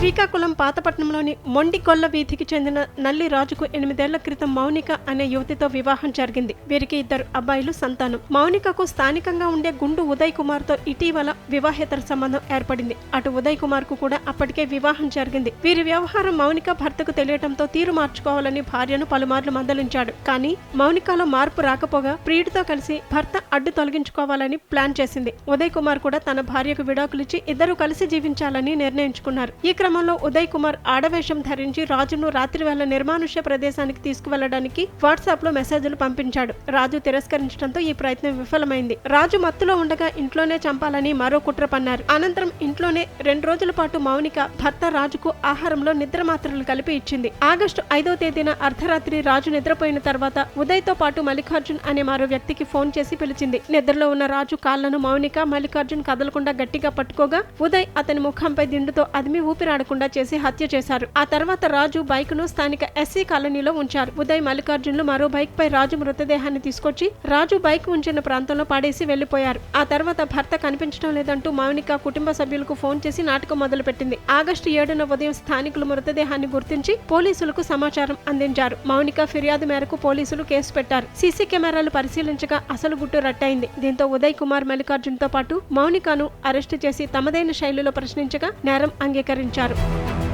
శ్రీకాకుళం పాతపట్నంలోని మొండికొల్ల వీధికి చెందిన నల్లి రాజుకు ఎనిమిదేళ్ళ క్రితం మౌనిక అనే యువతితో వివాహం జరిగింది. వీరికి ఇద్దరు అబ్బాయిలు సంతానం. మౌనికకు స్థానికంగా ఉండే గుండు ఉదయ్ కుమార్తో ఇటీవల వివాహేతర సంబంధం ఏర్పడింది. అటు ఉదయ్ కుమార్కు కూడా అప్పటికే వివాహం జరిగింది. వీరి వ్యవహారం మౌనిక భర్తకు తెలియటంతో తీరు మార్చుకోవాలని భార్యను పలుమార్లు మందలించాడు. కానీ మౌనికలో మార్పు రాకపోగా ప్రియుడితో కలిసి భర్త అడ్డు తొలగించుకోవాలని ప్లాన్ చేసింది. ఉదయ్ కుమార్ కూడా తన భార్యకు విడాకులిచ్చి ఇద్దరు కలిసి జీవించాలని నిర్ణయించుకున్నారు. ఈ క్రమంలో ఉదయ్ కుమార్ ఆడవేషం ధరించి రాజును రాత్రి వేళ నిర్మానుష్య ప్రదేశానికి తీసుకువెళ్ళడానికి వాట్సాప్లో మెసేజ్లు పంపించాడు. రాజు తిరస్కరించడంతో ఈ ప్రయత్నం విఫలమైంది. రాజు మత్తులో ఉండగా ఇంట్లోనే చంపాలని మరో కుట్ర పన్నారు. అనంతరం ఇంట్లోనే రెండు రోజుల పాటు మౌనిక భర్త రాజుకు ఆహారంలో నిద్ర మాత్రలు కలిపి ఇచ్చింది. ఆగస్టు ఐదో తేదీన అర్ధరాత్రి రాజు నిద్రపోయిన తర్వాత ఉదయ్తో పాటు మల్లికార్జున్ అనే మరో వ్యక్తికి ఫోన్ చేసి పిలిచింది. నిద్రలో ఉన్న రాజు కాళ్ళను మౌనిక మల్లికార్జున్ కదలకుండా గట్టిగా పట్టుకోగా ఉదయ్ అతని ముఖంపై దిండుతో అదిమి మాట్లాడకుండా చేసి హత్య చేశారు. ఆ తర్వాత రాజు బైక్ను స్థానిక ఎస్సీ కాలనీలో ఉంచారు. ఉదయ్ మల్లికార్జున్లు మరో బైక్ పై రాజు మృతదేహాన్ని తీసుకొచ్చి రాజు బైక్ ఉంచిన ప్రాంతంలో పాడేసి వెళ్ళిపోయారు ఆ తర్వాత భర్త కనిపించడం లేదంటూ మౌనిక కుటుంబ సభ్యులకు ఫోన్ చేసి నాటకం మొదలుపెట్టింది. ఆగస్టు ఏడున ఉదయం స్థానికులు మృతదేహాన్ని గుర్తించి పోలీసులకు సమాచారం అందించారు. మౌనిక ఫిర్యాదు మేరకు పోలీసులు కేసు పెట్టారు. సీసీ కెమెరాలు పరిశీలించగా అసలు గుట్టు రట్టయింది. దీంతో ఉదయ్ కుమార్ మల్లికార్జున్తో పాటు మౌనికను అరెస్టు చేసి తమదైన శైలిలో ప్రశ్నించగా నేరం అంగీకరించారు. చేశారు